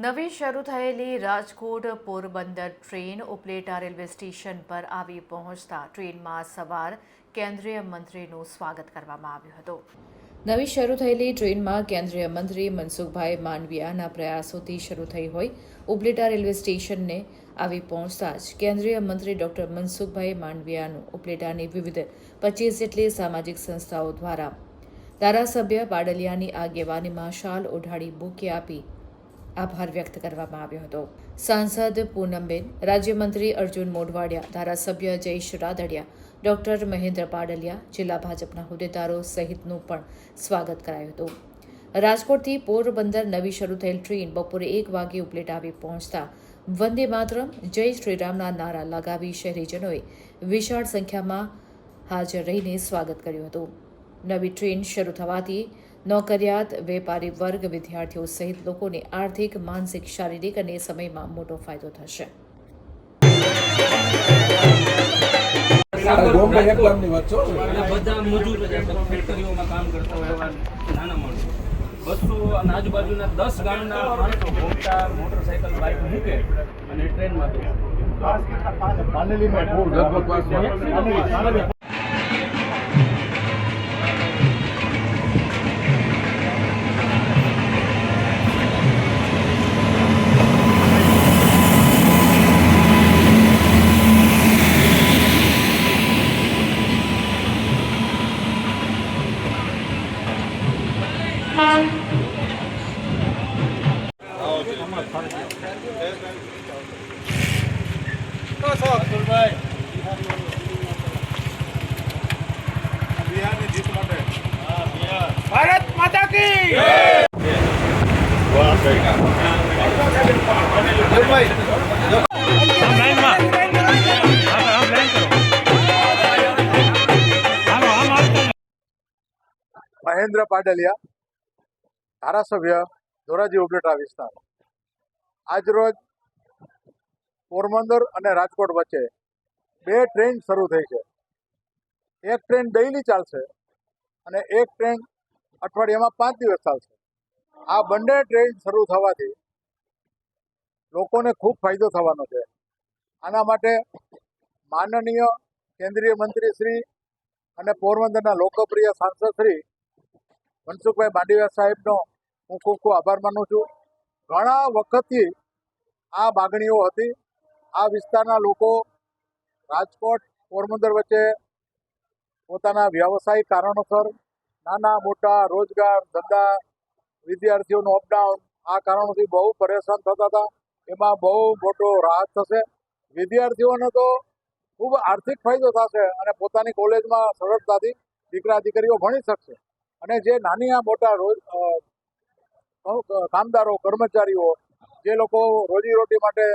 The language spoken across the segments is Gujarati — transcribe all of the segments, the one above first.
નવી શરૂ થયેલી Rajkot Porbandar train Upleta railway station પર આવી પહોંચતા ટ્રેનમાં સવાર કેન્દ્રીય મંત્રીનું સ્વાગત કરવામાં આવ્યું હતું. નવી શરૂ થયેલી ટ્રેનમાં કેન્દ્રીય મંત્રી મનસુખભાઈ માંડવિયાના પ્રયાસોથી શરૂ થઈ હોય ઉપલેટા રેલવે સ્ટેશનને આવી પહોંચતા જ કેન્દ્રીય મંત્રી ડોક્ટર મનસુખભાઈ માંડવિયાનું ઉપલેટાની વિવિધ પચીસ જેટલી સામાજિક સંસ્થાઓ દ્વારા ધારાસભ્ય પાડલિયાની આગેવાનીમાં શાલ ઓઢાડી બુકે આપી આભાર વ્યક્ત કરવામાં આવ્યો હતો. સાંસદ પૂનમબેન, રાજ્યમંત્રી અર્જુન મોઢવાડિયા, ધારાસભ્ય જયેશ રાદડિયા, ડોક્ટર મહેન્દ્ર પાડલિયા, જિલ્લા ભાજપના હોદ્દેદારો સહિતનું પણ સ્વાગત કરાયું હતું. રાજકોટથી પોરબંદર નવી શરૂ થયેલ ટ્રેન બપોરે એક વાગે ઉપલેટ આવી પહોંચતા વંદે માતરમ, જય શ્રીરામના નારા લગાવી શહેરીજનોએ વિશાળ સંખ્યામાં હાજર રહીને સ્વાગત કર્યું હતું. નવી ટ્રેન શરૂ થવાથી નોકરિયાત વેપારી વર્ગ વિદ્યાર્થીઓ સહિત લોકોને આર્થિક માનસિક શારીરિક અને સમયમાં મોટો ફાયદો થશે. બોમ્બે એક ગામની વાત છો અને બધા મજૂર જ આપણે ફેક્ટરીઓમાં કામ કરતા હોય એવા નાના માણસો. બસો અને આજુબાજુના દસ ગામના માણસો ઘૂમતા મોટરસાયકલ બાઇક મૂકે અને ટ્રેનમાં બેસે. પાનેલીમાં પૂર લગભગ પાંચ મહેન્દ્ર પાડલિયા ધારાસભ્ય ધોરાજી ઉપલેટા વિસ્તાર. આજરોજ પોરબંદર અને રાજકોટ વચ્ચે બે ટ્રેન શરૂ થઈ છે. એક ટ્રેન ડેઇલી ચાલશે અને એક ટ્રેન અઠવાડિયામાં પાંચ દિવસ ચાલશે. આ બંને ટ્રેન શરૂ થવાથી લોકોને ખૂબ ફાયદો થવાનો છે. આના માટે માનનીય કેન્દ્રીય મંત્રી શ્રી અને પોરબંદરના લોકપ્રિય સાંસદ શ્રી મનસુખભાઈ માંડવિયા સાહેબનો હું ખૂબ ખૂબ આભાર માનું છું. ઘણા વખતથી આ માગણીઓ હતી. આ વિસ્તારના લોકો રાજકોટ, પોરબંદર વચ્ચે પોતાના વ્યવસાયિક કારણોસર નાના, મોટા, રોજગાર, ધંધા, વિદ્યાર્થીઓનું અપડાઉન આ કારણોથી બહુ પરેશાન થતા હતા. એમાં બહુ મોટો રાહત થશે. વિદ્યાર્થીઓને તો ખૂબ આર્થિક ફાયદો થશે અને પોતાની કોલેજમાં સરળતાથી દીકરા, દીકરીઓ ભણી શકશે. અને જે નાની આ મોટા રોજ કામદારો, કર્મચારીઓ, જે લોકો રોજીરોટી માટે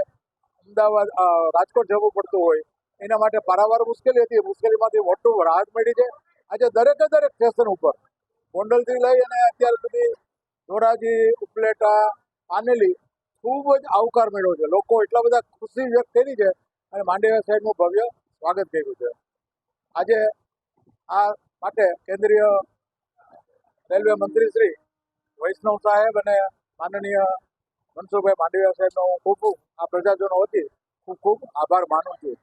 અમદાવાદ રાજકોટ જવું પડતું હોય, એના માટે પારાવાર મુશ્કેલી હતી. મુશ્કેલીમાંથી મોટું રાહત મળી છે. આજે દરેકે દરેક સ્ટેશન ઉપર ગોંડલથી લઈ અને અત્યાર સુધી ધોરાજી, ઉપલેટા, પાનેલી ખૂબ જ આવકાર મળ્યો છે. લોકો એટલા બધા ખુશી વ્યક્ત કરી છે અને માંડવિયા સાહેબનું ભવ્ય સ્વાગત કર્યું છે. આજે આ માટે કેન્દ્રીય રેલવે મંત્રી શ્રી વૈષ્ણવ સાહેબ અને માનનીય મનસુખભાઈ માંડવિયા સાહેબનો હું ખૂબ ખૂબ આ પ્રજાજનો વતી ખૂબ ખૂબ આભાર માનું છું.